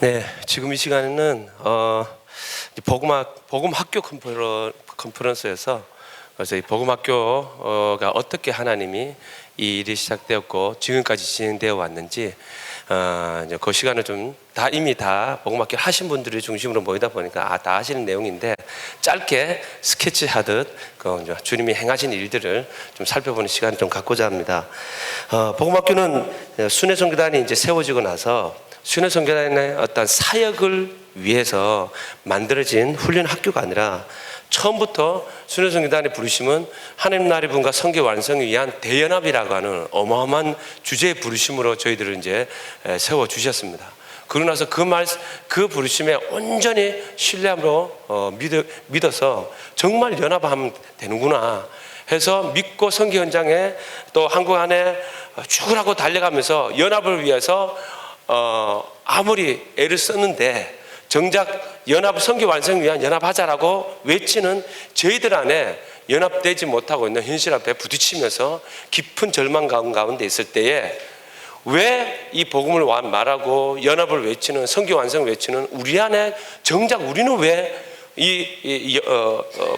네, 지금 이 시간에는 어, 이 복음학 복음 학교 컨퍼런, 컨퍼런스에서 그래서 이 복음 학교가 어떻게 하나님이 이 일이 시작되었고 지금까지 진행되어 왔는지 어, 이제 그 시간을 좀 다 이미 다 복음 학교 하신 분들이 중심으로 모이다 보니까 아, 다 하시는 내용인데 짧게 스케치하듯 그 주님이 행하신 일들을 좀 살펴보는 시간을 좀 갖고자 합니다. 어, 복음 학교는 순회 성교단이 이제 세워지고 나서 순회 선교단의 어떤 사역을 위해서 만들어진 훈련 학교가 아니라 처음부터 순회 선교단의 부르심은 하나님 나라의 분과 성교 완성을 위한 대연합이라고 하는 어마어마한 주제의 부르심으로 저희들을 이제 세워 주셨습니다. 그러고 나서 그 말, 그 부르심에 온전히 신뢰함으로 어, 믿어, 믿어 서 정말 연합하면 되는구나 해서 믿고 성교 현장에 또 한국 안에 죽으라고 달려가면서 연합을 위해서 어, 아무리 애를 썼는데 정작 연합 성교 완성을 위한 연합하자라고 외치는 저희들 안에 연합되지 못하고 있는 현실 앞에 부딪히면서 깊은 절망 가운데 있을 때에 왜 이 복음을 와- 말하고 연합을 외치는 성교 완성을 외치는 우리 안에 정작 우리는 왜이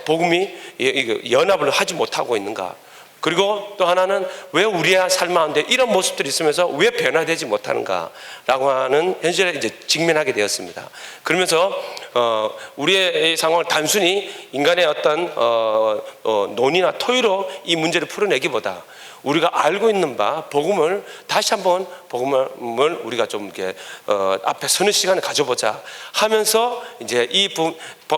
복음이 이- 이 연합을 하지 못하고 있는가? 그리고 또 하나는 왜 우리의 삶 가운데 이런 모습들이 있으면서 왜 변화되지 못하는가라고 하는 현실에 이제 직면하게 되었습니다. 그러면서 어, 우리의 이 상황을 단순히 인간의 어떤 어, 어, 논의나 토의로 이 문제를 풀어내기보다 우리가 알고 있는 바 복음을 다시 한번 복음을 우리가 좀 이렇게 어, 앞에 서는 시간을 가져보자 하면서 이제 이 부,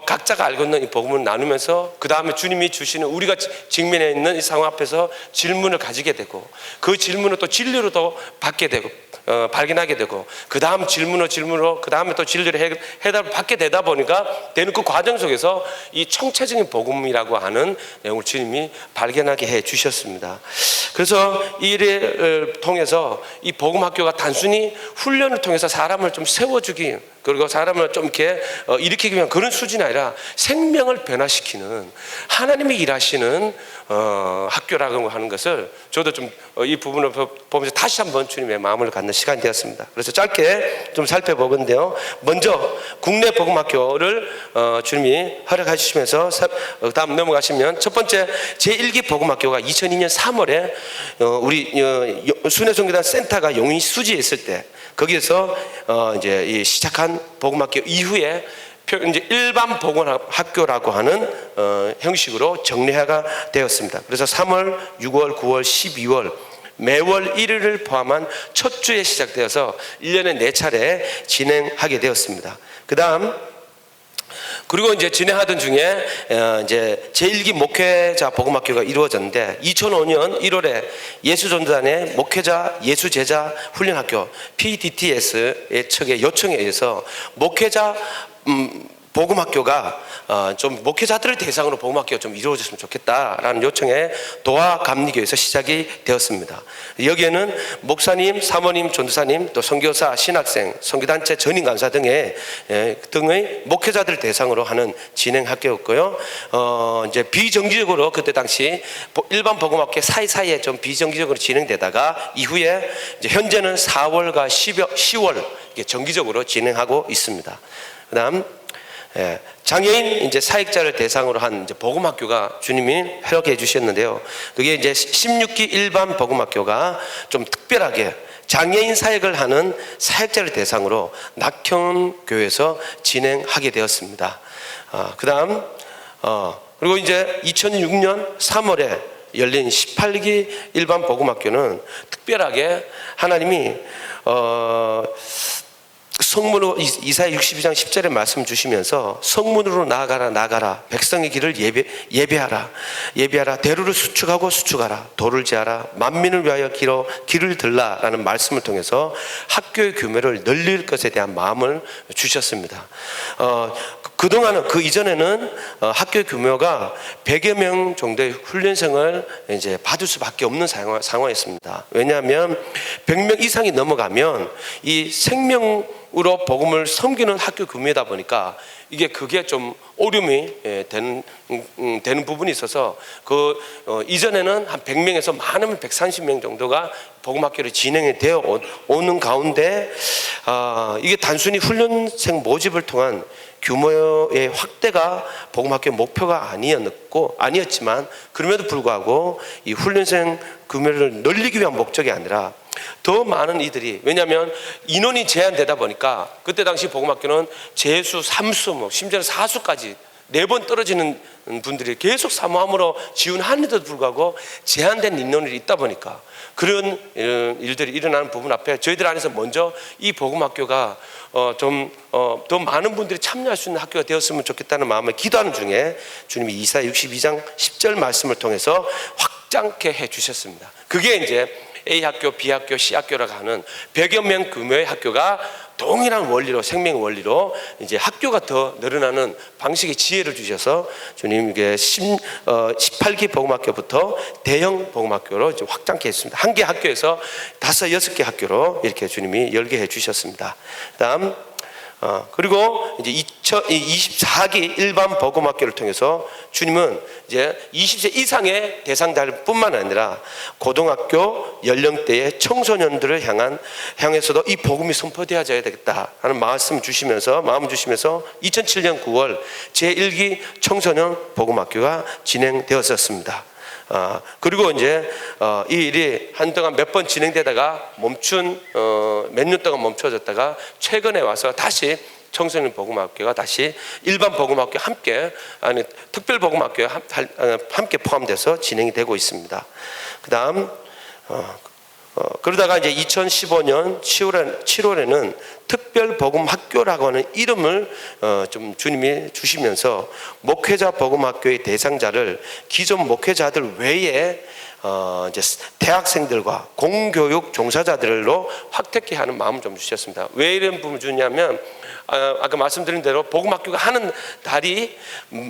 각자가 알고 있는 이 복음을 나누면서 그 다음에 주님이 주시는 우리가 지- 직면해 있는 이 상황 앞에서 질문을 가지게 되고 그 질문을 또 진리로 또 받게 되고 어, 발견하게 되고 그 다음 질문으로 질문으로 그 다음에 또 진리를 해, 해답을 받게 되다 보니까 되는 그 과정 속에서 이 총체적인 복음이라고 하는 내용을 주님이 발견하게 해 주셨습니다. 그래서 이 일을 통해서 이 복음 학교가 단순히 훈련을 통해서 사람을 좀 세워주기 그리고 사람을 좀 이렇게 어, 일으키기 위한 그런 수준이 아니라 생명을 변화시키는 하나님이 일하시는 어, 학교라고 하는 것을 저도 좀 이 부분을 보- 보면서 다시 한번 주님의 마음을 갖는 시간이 되었습니다. 그래서 짧게 좀 살펴보건데요. 먼저 국내 복음학교를 어, 주님이 허락해 주시면서 사- 어, 다음 넘어가시면 첫 번째 제1기 복음학교가 2002년 3월에 어, 우리 어, 순회송교단 센터가 용인 수지에 있을 때 거기에서 어, 이제 이 시작한 복음학교 이후에 표- 이제 일반 복음학교라고 하는 어, 형식으로 정례화가 되었습니다. 그래서 3월, 6월, 9월, 12월 매월 1일을 포함한 첫 주에 시작되어서 1년에 4차례 진행하게 되었습니다. 그 다음 그리고 이제 진행하던 중에 어, 이제 제1기 목회자 복음학교가 이루어졌는데 2005년 1월에 예수전도단의 목회자 예수제자 훈련학교 PDTS의 측의 요청에 의해서 목회자 음, 복음학교가 어, 좀 목회자들을 대상으로 복음학교가 좀 이루어졌으면 좋겠다라는 요청에 도화 감리교에서 시작이 되었습니다. 여기에는 목사님, 사모님, 전도사님, 또 선교사, 신학생, 선교단체 전임 강사 등의 예, 등의 목회자들 대상으로 하는 진행 학교였고요. 어, 이제 비정기적으로 그때 당시 보- 일반 복음학교 사이사이에 좀 비정기적으로 진행되다가 이후에 현재는 4월과 10월, 10월 이게 정기적으로 진행하고 있습니다. 그다음 예, 장애인 이제 사역자를 대상으로 한 이제 복음학교가 주님이 허락해 주셨는데요. 그게 이제 16기 일반 복음학교가 좀 특별하게 장애인 사역을 하는 사역자를 대상으로 낙현 교회에서 진행하게 되었습니다. 아, 그다음 어, 그리고 이제 2006년 3월에 열린 18기 일반 복음학교는 특별하게 하나님이 어 성문으로 이- 이사야 62장 10절에 말씀 주시면서 성문으로 나아가라 나가라. 백성의 길을 예배, 예배하라. 예배하라. 대로를 수축하고 수축하라. 돌을 제하라. 만민을 위하여 길어, 길을 들라라는 말씀을 통해서 학교의 규모를 늘릴 것에 대한 마음을 주셨습니다. 어, 그- 그동안은 그 이전에는 어, 학교 규모가 100여 명 정도의 훈련생을 이제 받을 수밖에 없는 상황, 상황이었습니다. 왜냐하면 100명 이상이 넘어가면 이 생명 으로 복음을 섬기는 학교 규모이다 보니까 이게 그게 좀 오름이 예, 되는 음, 음, 되는 부분이 있어서 그 어, 이전에는 한 100명에서 많으면 130명 정도가 복음 학교를 진행이 되어 오- 오는 가운데 아, 이게 단순히 훈련생 모집을 통한 규모의 확대가 복음학교의 목표가 아니었고 아니었지만 그럼에도 불구하고 이 훈련생 규모를 늘리기 위한 목적이 아니라 더 많은 이들이 왜냐하면 인원이 제한되다 보니까 그때 당시 복음학교는 재수, 삼수, 뭐 심지어는 사수까지 네 번 떨어지는 분들이 계속 사모함으로 지원하는데도 불구하고 제한된 인원이 있다 보니까 그런 어, 일들이 일어나는 부분 앞에 저희들 안에서 먼저 이 복음학교가 어, 좀더 많은 분들이 참여할 수 있는 학교가 되었으면 좋겠다는 마음에 기도하는 중에 주님이 이사 62장 10절 말씀을 통해서 확장케 해 주셨습니다. 그게 이제 A 학교, B 학교, C 학교라고 하는 100여 명 규모의 학교가 동일한 원리로 생명 원리로 이제 학교가 더 늘어나는 방식의 지혜를 주셔서 주님 이게 10, 어, 18기 복음학교부터 대형 복음학교로 이제 확장케 했습니다. 한 개 학교에서 다섯 여섯 개 학교로 이렇게 주님이 열게 해 주셨습니다. 그다음 어, 그리고 이제 2024기 일반 복음학교를 통해서 주님은 이제 20세 이상의 대상자뿐만 아니라 고등학교 연령대의 청소년들을 향한 향해서도 이 복음이 선포되어져야 되겠다 하는 말씀 주시면서 마음 주시면서 2007년 9월 제1기 청소년 복음학교가 진행되었었습니다. 아, 그리고 이제 어, 이 일이 한동안 몇 번 진행되다가 멈춘 어, 몇 년 동안 멈춰졌다가 최근에 와서 다시 청소년 복음학교가 다시 일반 복음학교 함께 아니 특별 할- 어, 함께 포함돼서 진행이 되고 있습니다. 그다음 어, 어, 그러다가 이제 2015년 7월에, 7월에는 특별 복음 학교라고 하는 이름을 어, 좀 주님이 주시면서 목회자 복음 학교의 대상자를 기존 목회자들 외에 어, 이제 대학생들과 공교육 종사자들로 확대케 하는 마음을 좀 주셨습니다. 왜 이런 부분을 주냐면 아, 아까 말씀드린 대로 복음 학교가 하는 달이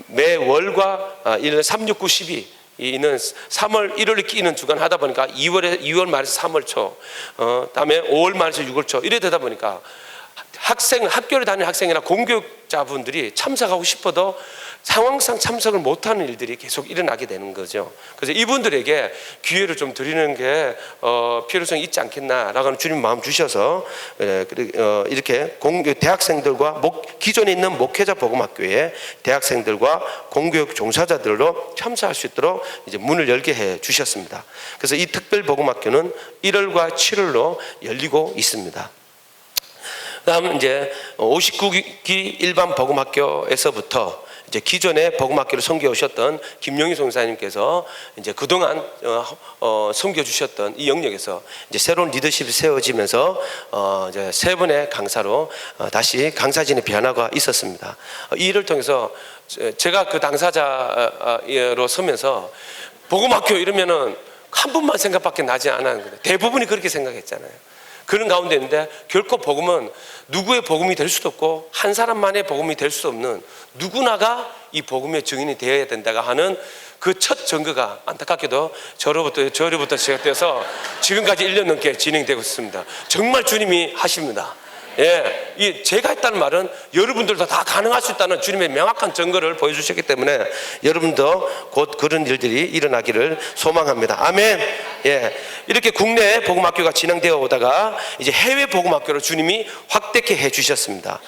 매 월과 아, 1년 3, 6, 9, 12 이는 3월 1월에 끼는 주간 하다 보니까 2월에 2월 말에서 3월 초, 어, 다음에 5월 말에서 6월 초 이래 되다 보니까 학생 학교를 다니는 학생이나 공교육자분들이 참석하고 싶어도 상황상 참석을 못하는 일들이 계속 일어나게 되는 거죠. 그래서 이분들에게 기회를 좀 드리는 게 어, 필요성이 있지 않겠나라고 하는 주님 마음 주셔서 예, 어, 이렇게 공교 대학생들과 목, 기존에 있는 목회자 복음학교에 대학생들과 공교육 종사자들로 참석할 수 있도록 이제 문을 열게 해 주셨습니다. 그래서 이 특별 복음학교는 1월과 7월로 열리고 있습니다. 그다음 이제 59기 일반 복음학교에서부터 이제 기존에 복음학교를 섬겨 오셨던 김용희 송사님께서 이제 그동안 어, 어, 섬겨 주셨던 이 영역에서 이제 새로운 리더십이 세워지면서 어, 이제 세 분의 강사로 어, 다시 강사진의 변화가 있었습니다. 어, 이 일을 통해서 제- 제가 그 당사자로 서면서 복음학교 이러면은 한 분만 생각밖에 나지 않았는 거예요. 대부분이 그렇게 생각했잖아요. 그런 가운데 있는데 결코 복음은 누구의 복음이 될 수도 없고 한 사람만의 복음이 될수 없는 누구나가 이 복음의 증인이 되어야 된다가 하는 그 첫 증거가 안타깝게도 저로부터 저로부터 시작돼서 지금까지 1년 넘게 진행되고 있습니다. 정말 주님이 하십니다. 예, 이 제가 했다는 말은 여러분들도 다 가능할 수 있다는 주님의 명확한 증거를 보여주셨기 때문에 여러분도 곧 그런 일들이 일어나기를 소망합니다. 아멘. 예, 이렇게 국내 복음학교가 진행되어 오다가 이제 해외 복음학교로 주님이 확대케 해주셨습니다.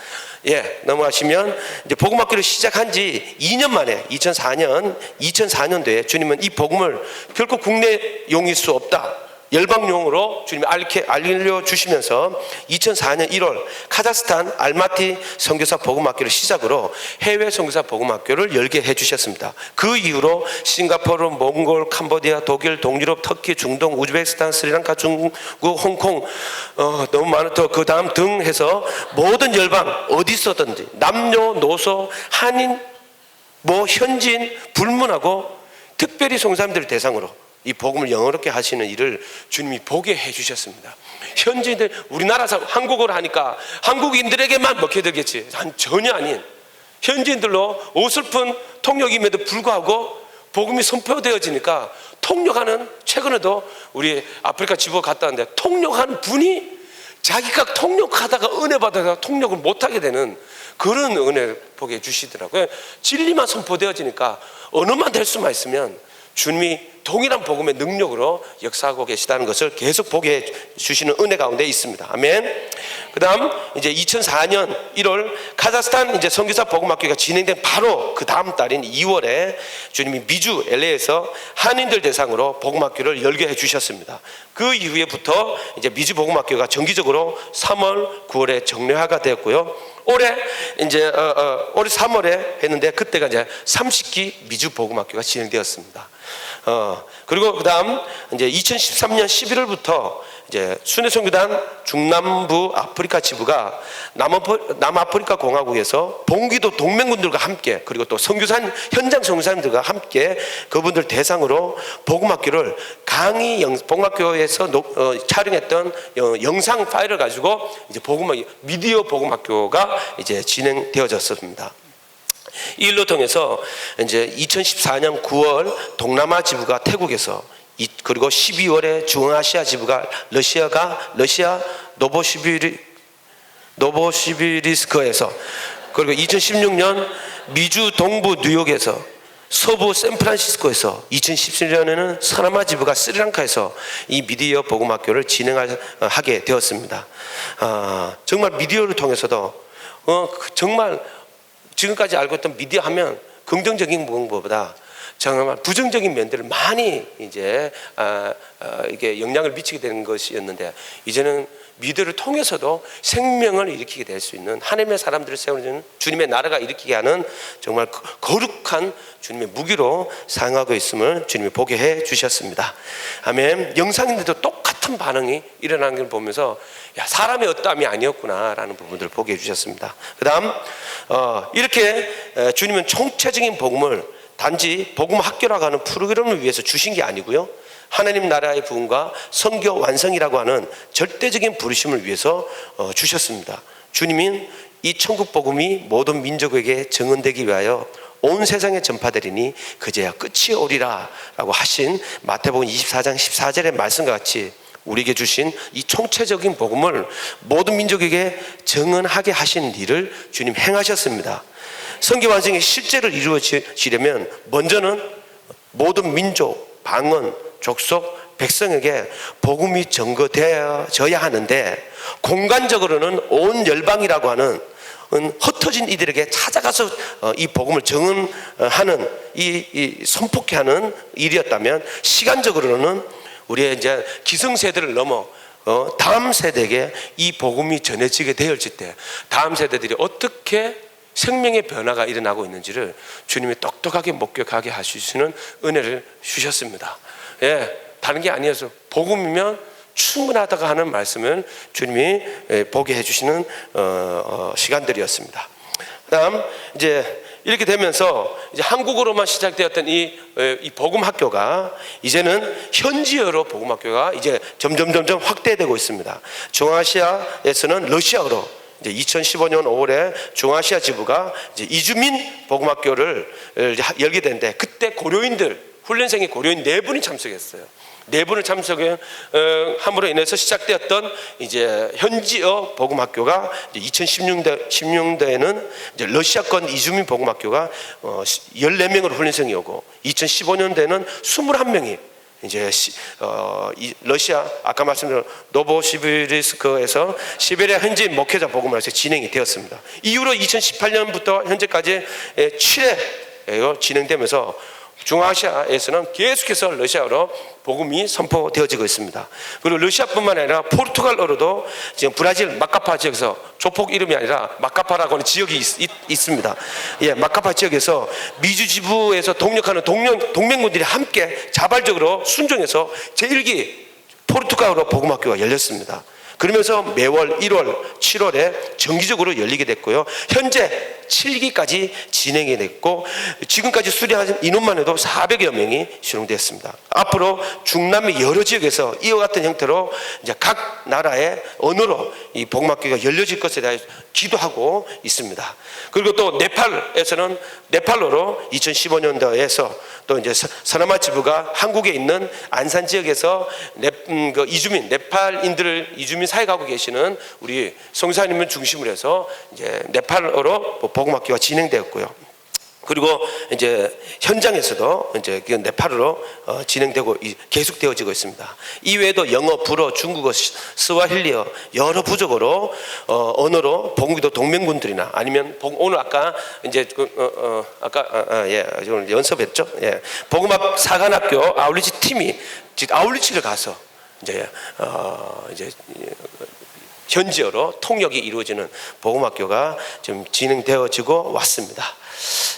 예, 넘어가시면 이제 복음학교를 시작한 지 2년 만에 2004년 2004년도에 주님은 이 복음을 결코 국내 용일 수 없다. 열방용으로 주님이 알려주시면서 2004년 1월 카자흐스탄 알마티 선교사 복음학교를 시작으로 해외 선교사 복음학교를 열게 해주셨습니다. 그 이후로 싱가포르, 몽골, 캄보디아, 독일, 동유럽, 터키, 중동, 우즈베키스탄, 스리랑카, 중국, 홍콩 어, 너무 많았죠. 그 다음 등 해서 모든 열방 어디서든지 남녀 노소 한인 뭐 현지인 불문하고 특별히 송사람들을 대상으로 이 복음을 영어롭게 하시는 일을 주님이 보게 해 주셨습니다. 현지인들 우리나라 사람 한국어를 하니까 한국인들에게만 먹혀들겠지. 난 전혀 아닌 현지인들로 어설픈 통역임에도 불구하고 복음이 선포되어지니까 통역하는 최근에도 우리 아프리카 지부 갔다 왔는데 통역하는 분이 자기가 통역하다가 은혜 받아가 통역을 못하게 되는 그런 은혜를 보게 해주시더라고요. 진리만 선포되어지니까 언어만 될 수만 있으면 주님이 동일한 복음의 능력으로 역사하고 계시다는 것을 계속 보게 해 주시는 은혜 가운데 있습니다. 아멘. 그다음 이제 2004년 1월 카자흐스탄 이제 선교사 복음학교가 진행된 바로 그 다음 달인 2월에 주님이 미주 LA에서 한인들 대상으로 복음학교를 열게 해 주셨습니다. 그 이후에부터 이제 미주 복음학교가 정기적으로 3월, 9월에 정례화가 되었고요. 올해 이제 어, 어, 올해 3월에 했는데 그때가 이제 30기 미주 복음학교가 진행되었습니다. 어, 그리고 그다음 이제 2013년 11월부터 이제 순회선교단 중남부 아프리카 지부가 남아프, 남아프리카 공화국에서 봉기도 동맹군들과 함께 그리고 또 선교산 현장 선교사님들과 함께 그분들 대상으로 복음학교를 강의 영, 복음학교에서 녹- 어, 촬영했던 어, 영상 파일을 가지고 이제 복음 미디어 복음학교가 이제 진행되어졌습니다. 이 일로 통해서 이제 2014년 9월 동남아 지부가 태국에서 이- 그리고 12월에 중앙아시아 지부가 러시아가 러시아 노보시비리 노보시비리스크에서 그리고 2016년 미주 동부 뉴욕에서 서부 샌프란시스코에서 2017년에는 서나마 지부가 스리랑카에서 이 미디어 복음학교를 진행하게 되었습니다. 아, 정말 미디어를 통해서도 어, 그 정말 지금까지 알고 있던 미디어 하면 긍정적인 부분보다 정말 부정적인 면들을 많이 이제 아, 아, 이게 영향을 미치게 되는 것이었는데 이제는 미디어를 통해서도 생명을 일으키게 될 수 있는 하나님의 사람들을 세우는 주님의 나라가 일으키게 하는 정말 거- 거룩한 주님의 무기로 사용하고 있음을 주님이 보게 해 주셨습니다. 아멘. 영상인데도 똑 같은 반응이 일어나는 걸 보면서 야 사람의 어떠함이 아니었구나라는 부분들을 보게 해 주셨습니다. 그다음 어, 이렇게 에, 주님은 총체적인 복음을 단지 복음 학교라고 하는 프로그램을 위해서 주신 게 아니고요. 하나님 나라의 부흥과 선교 완성이라고 하는 절대적인 부르심을 위해서 어, 주셨습니다. 주님은 이 천국 복음이 모든 민족에게 증언되기 위하여 온 세상에 전파되리니 그제야 끝이 오리라 라고 하신 마태복음 24장 14절의 말씀과 같이 우리에게 주신 이 총체적인 복음을 모든 민족에게 증언하게 하신 일을 주님 행하셨습니다. 성교 완성이 실제로 이루어지려면 먼저는 모든 민족, 방언, 족속, 백성에게 복음이 전거되어져야 하는데 공간적으로는 온 열방이라고 하는 흩어진 이들에게 찾아가서 어, 이 복음을 증언하는 이, 이 선포케 하는 일이었다면 시간적으로는 우리의 이제 기성세대를 넘어 어, 다음 세대에게 이 복음이 전해지게 되었을 때 다음 세대들이 어떻게 생명의 변화가 일어나고 있는지를 주님이 똑똑하게 목격하게 하시는 은혜를 주셨습니다. 예, 다른 게 아니어서 복음이면 충분하다고 하는 말씀을 주님이 예, 보게 해주시는 어, 어, 시간들이었습니다. 그다음 이제 이렇게 되면서 이제 한국어로만 시작되었던 이, 에, 이 복음 학교가 이제는 현지어로 복음 학교가 이제 점점 점점 확대되고 있습니다. 중앙아시아에서는 러시아어로 이제 2015년 5월에 중앙아시아 지부가 이제 이주민 복음 학교를 열게 되는데 그때 고려인들 훈련생이 고려인 네 분이 참석했어요. 네 분을 참석해 어, 함으로 인해서 시작되었던 이제 현지어 복음학교가 2016년 16년대에는 이제 러시아권 이주민 복음학교가 어, 14명으로 훈련생이 오고 2015년대에는 21명이 이제 시, 어, 이 러시아 아까 말씀드린 노보시비리스크에서 시베리아 현지 목회자 복음학교 진행이 되었습니다. 이후로 2018년부터 현재까지 7회 진행되면서 중아시아에서는 계속해서 러시아어로 복음이 선포되어지고 있습니다. 그리고 러시아뿐만 아니라 포르투갈어로도 지금 브라질 마카파 지역에서 조폭 이름이 아니라 마카파라고 하는 지역이 있, 습니다 예, 마카파 지역에서 미주 지부에서 동력하는 동명, 동맹군들이 함께 자발적으로 순종해서 제1기 포르투갈어 복음학교가 열렸습니다. 그러면서 매월 1월, 7월에 정기적으로 열리게 됐고요. 현재 7기까지 진행이 됐고 지금까지 수료한 인원만 해도 400여 명이 수용됐습니다. 앞으로 중남미 여러 지역에서 이와 같은 형태로 이제 각 나라의 언어로 이 복음학교가 열려질 것에 대해 기도하고 있습니다. 그리고 또 네팔에서는 네팔로로 2015년도에서 또 이제 서나마 지부가 한국에 있는 안산 지역에서 네, 음, 그 이주민 네팔인들을 이주민 주민 사회가고 계시는 우리 성사님을 중심으로 해서 이제 네팔어로 뭐 복음학교가 진행되었고요. 그리고 이제 현장에서도 이제 그 네팔어로 어, 진행되고 이- 계속되어지고 있습니다. 이외에도 영어, 불어, 중국어, 시- 스와힐리어 여러 부족어로 어, 언어로 복음기도 동맹군들이나 아니면 복- 오늘 아까 이제 그, 어, 어, 아까 아, 아, 예 오늘 연습했죠. 예 복음학 사관학교 아울리치 팀이 아울리치를 가서 이제 어, 이제 현지어로 통역이 이루어지는 복음학교가 지금 진행되어지고 왔습니다.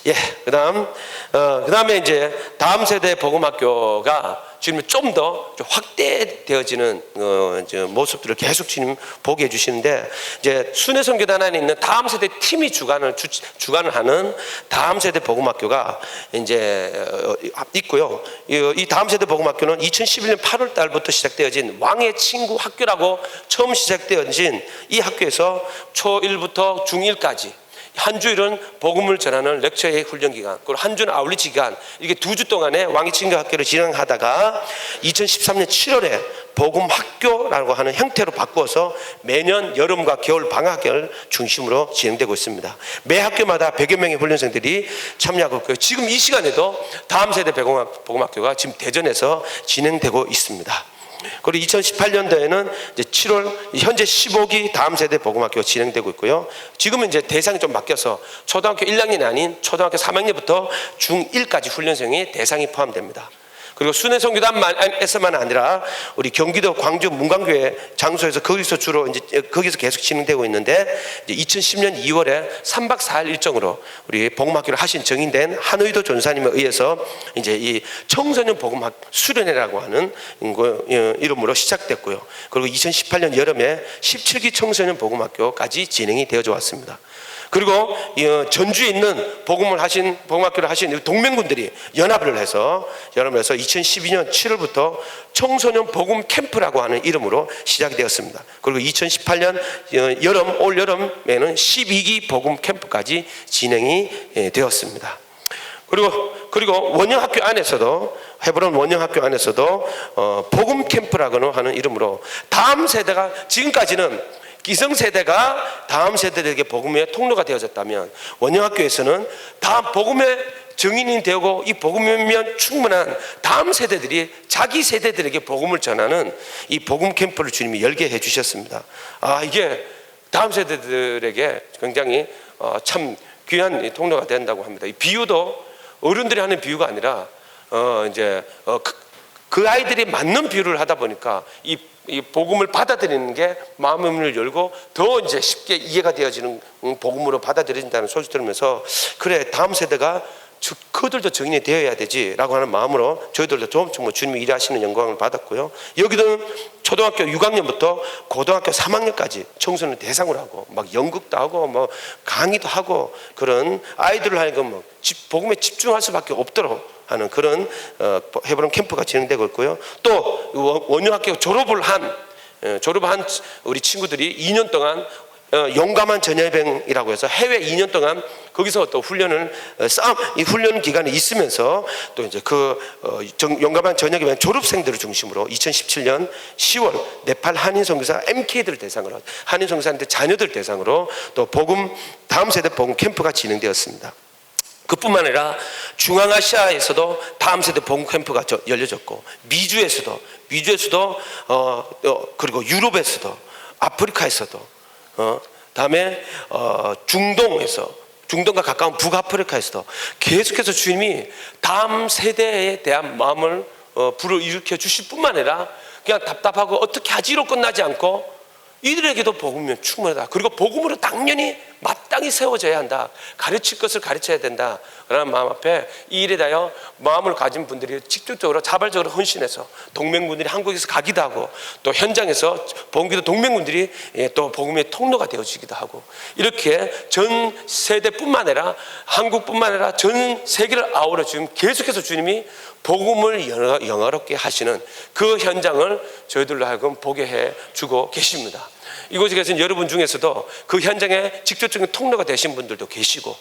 예, 그다음 어, 그다음에 이제 다음 세대 복음학교가 지금 좀더 확대되어지는 어, 모습들을 계속 지금 보게 해주시는데 이제 순회선교단 안에 있는 다음 세대 팀이 주관을 주, 주관을 하는 다음 세대 복음학교가 이제 어, 있고요. 이, 이 다음 세대 복음학교는 2011년 8월 달부터 시작되어진 왕의 친구 학교라고 처음 시작되어진 이 학교에서 초1부터 중1까지 한 주일은 복음을 전하는 렉처의 훈련 기간, 그리고 한 주는 아울리치 기간, 이게 두 주 동안에 왕의 친구 학교를 진행하다가 2013년 7월에 복음 학교라고 하는 형태로 바꾸어서 매년 여름과 겨울 방학을 중심으로 진행되고 있습니다. 매 학교마다 100여 명의 훈련생들이 참여하고 있고요. 지금 이 시간에도 다음 세대 복음 학교가 지금 대전에서 진행되고 있습니다. 그리고 2018년도에는 이제 7월 현재 15기 다음 세대 복음학교가 진행되고 있고요. 지금은 이제 대상이 좀 바뀌어서 초등학교 1학년이 아닌 초등학교 3학년부터 중1까지 훈련생이 대상이 포함됩니다. 그리고 순회성교단에서만 아니라 우리 경기도 광주 문광교회 장소에서 거기서 주로 이제 거기서 계속 진행되고 있는데 이제 2010년 2월에 3박 4일 일정으로 우리 복음학교를 하신 정인된 한의도 전사님에 의해서 이제 이 청소년 복음학 수련회라고 하는 거, 어, 이름으로 시작됐고요. 그리고 2018년 여름에 17기 청소년 복음학교까지 진행이 되어져 왔습니다. 그리고 이, 어, 전주에 있는 복음을 하신 복음학교를 하신 이 동맹군들이 연합을 해서 해서 2012년 7월부터 청소년 복음 캠프라고 하는 이름으로 시작이 되었습니다. 그리고 2018년 어, 여름 올 여름에는 12기 복음 캠프까지 진행이 예, 되었습니다. 그리고 그리고 원영학교 안에서도 헤브론 원영학교 안에서도 어, 복음 캠프라고 하는 이름으로 다음 세대가 지금까지는 기성 세대가 다음 세대들에게 복음의 통로가 되어졌다면 원영학교에서는 다음 복음의 증인이 되고 이 복음이면 충분한 다음 세대들이 자기 세대들에게 복음을 전하는 이 복음 캠프를 주님이 열게 해주셨습니다. 아 이게 다음 세대들에게 굉장히 어, 참 귀한 이 통로가 된다고 합니다. 이 비유도 어른들이 하는 비유가 아니라 어 이제 어, 그, 그 아이들이 맞는 비유를 하다 보니까 이, 이 복음을 받아들이는 게 마음의 문을 열고 더 이제 쉽게 이해가 되어지는 음, 복음으로 받아들여진다는 소식 들으면서 그래 다음 세대가 저- 그들도 정인이 되어야 되지라고 하는 마음으로 저희들도 좀 정말 주님이 일하시는 영광을 받았고요. 여기는 초등학교 6학년부터 고등학교 3학년까지 청소년 대상으로 하고 막 연극도 하고 뭐 강의도 하고 그런 아이들을 하여금 뭐 집- 복음에 집중할 수밖에 없도록 하는 그런 어, 해보는 캠프가 진행되고 있고요. 또 원- 원효학교 졸업을 한 예, 졸업한 우리 친구들이 2년 동안 어, 용감한 전예병이라고 해서 해외 2년 동안 거기서 또 훈련을 어, 싸움 이 훈련 기간에 있으면서 또 이제 그 어, 정- 용감한 전예병 졸업생들을 중심으로 2017년 10월 네팔 한인 선교사 MK들을 대상으로 한인 선교사한테 자녀들 대상으로 또 복음 다음 세대 복음 캠프가 진행되었습니다. 그뿐만 아니라 중앙아시아에서도 다음 세대 복음 캠프가 저- 열려졌고 미주에서도 미주에서도 어, 어, 그리고 유럽에서도 아프리카에서도 어, 다음에 어, 중동에서 중동과 가까운 북아프리카에서도 계속해서 주님이 다음 세대에 대한 마음을 어, 불어일으켜 주실 뿐만 아니라 그냥 답답하고 어떻게 하지로 끝나지 않고 이들에게도 복음이면 충분하다. 그리고 복음으로 당연히 마땅히 세워져야 한다. 가르칠 것을 가르쳐야 된다. 라는 마음 앞에 이 일에 대하여 마음을 가진 분들이 직접적으로 자발적으로 헌신해서 동맹군들이 한국에서 가기도 하고 또 현장에서 본기도 동맹군들이 예, 또 복음의 통로가 되어지기도 하고 이렇게 전 세대뿐만 아니라 한국뿐만 아니라 전 세계를 아우러 지금 계속해서 주님이 복음을 영화- 영화롭게 하시는 그 현장을 저희들로 하여금 보게 해 주고 계십니다. 이곳에 계신 여러분 중에서도 그 현장에 직접적인 통로가 되신 분들도 계시고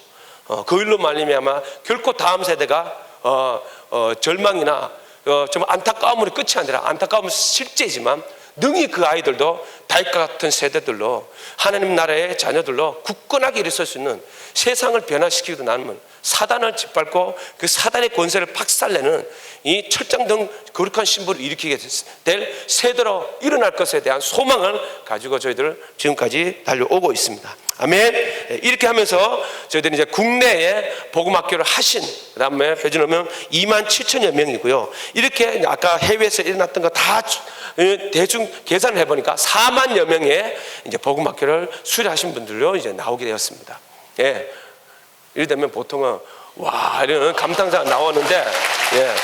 어, 그 일로 말미암아 결코 다음 세대가 어, 어, 절망이나 어, 좀 안타까움으로 끝이 아니라 안타까움은 실제지만 능히 그 아이들도 다윗과 같은 세대들로 하나님 나라의 자녀들로 굳건하게 일어설 수 있는 세상을 변화시키기도 남은 사단을 짓밟고 그 사단의 권세를 박살내는 이 철장 등 거룩한 신부를 일으키게 될 세대로 일어날 것에 대한 소망을 가지고 저희들 지금까지 달려오고 있습니다. 아멘. 예, 이렇게 하면서 저희들이 이제 국내에 복음학교를 하신 그 다음에 표준하면 2만 7천여 명이고요. 이렇게 아까 해외에서 일어났던 거 다 대충 계산을 해보니까 4만여 명의 이제 복음학교를 수료하신 분들로 이제 나오게 되었습니다. 예. 이래 되면 보통은 와 이런 감탄사가 나오는데 예.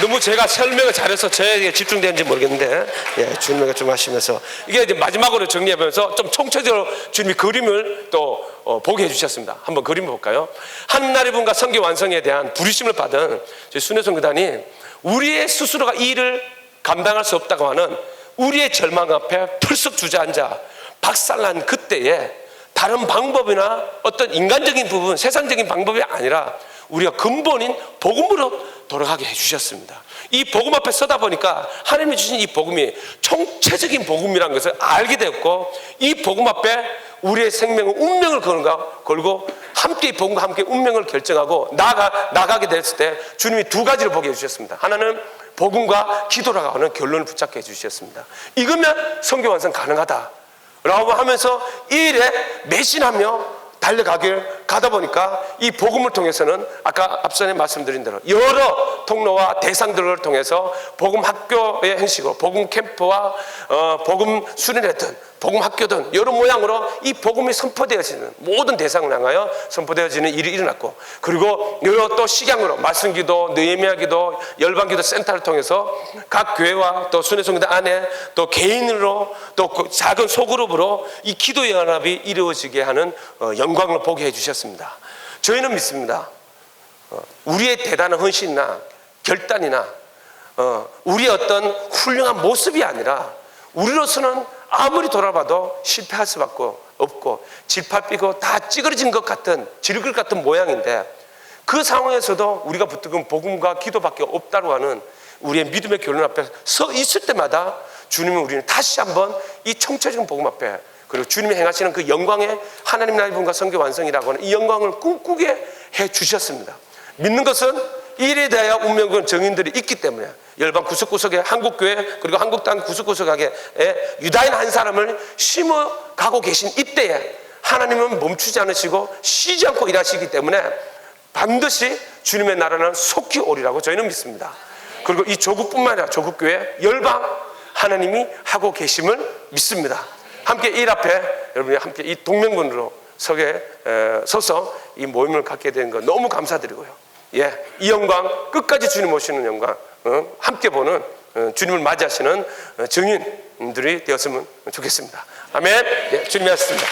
너무 제가 설명을 잘해서 저에게 집중되는지 모르겠는데 예, 주님에게 좀 하시면서 이게 이제 마지막으로 정리해보면서 좀 총체적으로 주님이 그림을 또 어, 보게 해주셨습니다. 한번 그림 볼까요? 나라의 분과 성교 완성에 대한 부르심을 받은 저희 순회성교단이 우리의 스스로가 이 일을 감당할 수 없다고 하는 우리의 절망 앞에 펄썩 주저앉아 박살난 그때에 다른 방법이나 어떤 인간적인 부분, 세상적인 방법이 아니라 우리가 근본인 복음으로 돌아가게 해주셨습니다. 이 복음 앞에 서다 보니까 하나님이 주신 이 복음이 총체적인 복음이라는 것을 알게 되었고 이 복음 앞에 우리의 생명은 운명을 거는가 걸고 함께 이 복음과 함께 운명을 결정하고 나가 나가게 됐을 때 주님이 두 가지를 보게 해주셨습니다. 하나는 복음과 기도라고 하는 결론을 붙잡게 해주셨습니다. 이거면 성경 완성 가능하다. 라고 하면서 이 일에 매신하며 달려가길 가다 보니까 이 복음을 통해서는 아까 앞전에 말씀드린 대로 여러 통로와 대상들을 통해서 복음 학교의 형식으로 복음 캠프와 어, 복음 수련회든 복음 학교든 여러 모양으로 이 복음이 선포되어지는 모든 대상을 향하여 선포되어지는 일이 일어났고 그리고 여러 또 식양으로 말씀기도 느헤미야기도 열방기도 센터를 통해서 각 교회와 또 순회성교단 안에 또 개인으로 또 그 작은 소그룹으로 이 기도 연합이 이루어지게 하는 어, 영광을 보게 해주셨습니다. 저희는 믿습니다. 어, 우리의 대단한 헌신이나 결단이나 어, 우리의 어떤 훌륭한 모습이 아니라 우리로서는 아무리 돌아봐도 실패할 수밖에 없고 질팔삐고 다 찌그러진 것 같은 질글 같은 모양인데 그 상황에서도 우리가 붙들은 복음과 기도밖에 없다고 하는 우리의 믿음의 결론 앞에 서 있을 때마다 주님은 우리는 다시 한번 이 총체적인 복음 앞에 그리고 주님이 행하시는 그 영광의 하나님 나라의 분과 성교 완성이라고 하는 이 영광을 꿈꾸게 해 주셨습니다. 믿는 것은 일에 대하여 운명은 정인들이 있기 때문에 열방 구석구석에 한국교회 그리고 한국 땅 구석구석하게 유다인 한 사람을 심어 가고 계신 이때에 하나님은 멈추지 않으시고 쉬지 않고 일하시기 때문에 반드시 주님의 나라는 속히 오리라고 저희는 믿습니다. 그리고 이 조국뿐만 아니라 조국교회 열방 하나님이 하고 계심을 믿습니다. 함께 일 앞에 여러분이 함께 이 동맹군으로 서게 에, 서서 이 모임을 갖게 된 거 너무 감사드리고요. 예, 이 영광 끝까지 주님 오시는 영광 어, 함께 보는 어, 주님을 맞이하시는 어, 증인들이 되었으면 좋겠습니다. 아멘. 예, 주님이 하셨습니다.